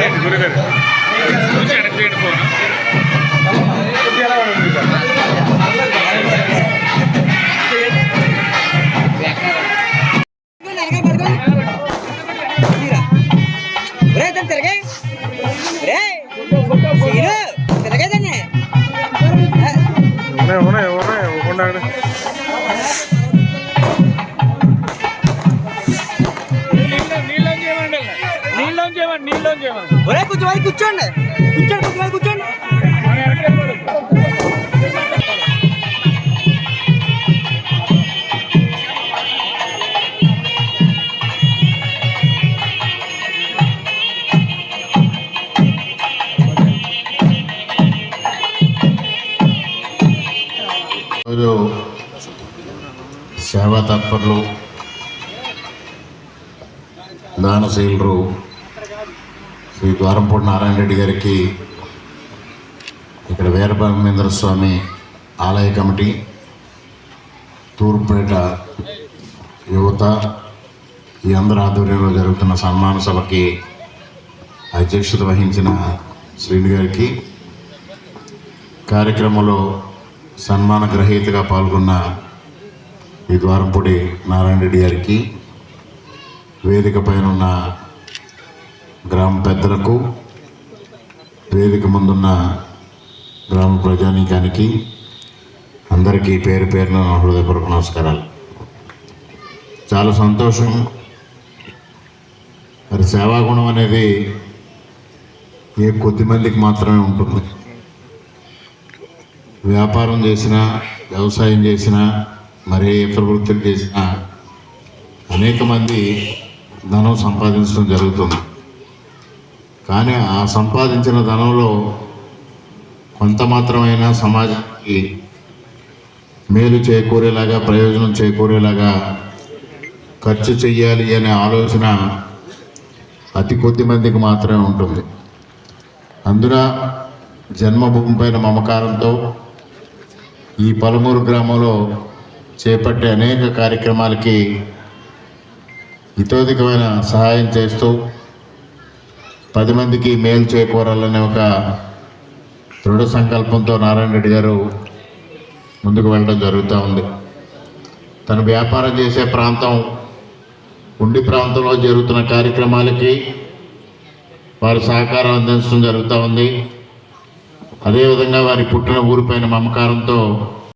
అనుకోండి గురుగారు. కొంచెం అనుకోండి ఫోన్ ఉన్నాయి? ఉన్నాయి ఉన్నాయి ఉండండి ఒరే కొంచెం మంది కూర్చోండి కూర్చోండి కొంచెం మంది కూర్చోండి ఈరోజు సేవా తత్పరులు దానశీలురు శ్రీ ద్వారంపూడి నారాయణ రెడ్డి గారికి ఇక్కడ వీరబ్రహ్మేంద్ర స్వామి ఆలయ కమిటీ తూర్పుపేట యువత ఈ అందరి ఆధ్వర్యంలో జరుగుతున్న సన్మాన సభకి అధ్యక్షత వహించిన శ్రీని గారికి కార్యక్రమంలో సన్మాన గ్రహీతగా పాల్గొన్న ఈ ద్వారంపూడి నారాయణ రెడ్డి గారికి వేదిక పైన ఉన్న గ్రామ పెద్దలకు వేదిక ముందున్న గ్రామ ప్రజానీకానికి అందరికీ పేరు పేరున హృదయపూర్వక నమస్కారాలు. చాలా సంతోషం. మరి సేవాగుణం అనేది ఏ కొద్ది మందికి మాత్రమే ఉంటుంది. వ్యాపారం చేసినా వ్యవసాయం చేసినా మరే ఇతర వృత్తులు చేసినా అనేక మంది ధనం సంపాదించడం జరుగుతుంది. కానీ ఆ సంపాదించిన ధనంలో కొంత మాత్రమైనా సమాజానికి మేలు చేకూరేలాగా ప్రయోజనం చేకూరేలాగా ఖర్చు చెయ్యాలి అనే ఆలోచన అతి కొద్ది మందికి మాత్రమే ఉంటుంది. అందున జన్మభూమి పైన మమకారంతో ఈ పలమూరు గ్రామంలో చేపట్టే అనేక కార్యక్రమాలకి ఇతోధికమైన సహాయం చేస్తూ పది మందికి మేలు చేకూరాలనే ఒక దృఢ సంకల్పంతో నారాయణ రెడ్డి గారు ముందుకు వెళ్ళడం జరుగుతూ ఉంది. తను వ్యాపారం చేసే ప్రాంతం ఉండి ప్రాంతంలో జరుగుతున్న కార్యక్రమాలకి వారు సహకారం అందించడం జరుగుతూ ఉంది. అదేవిధంగా వారి పుట్టిన ఊరిపైన మమకారంతో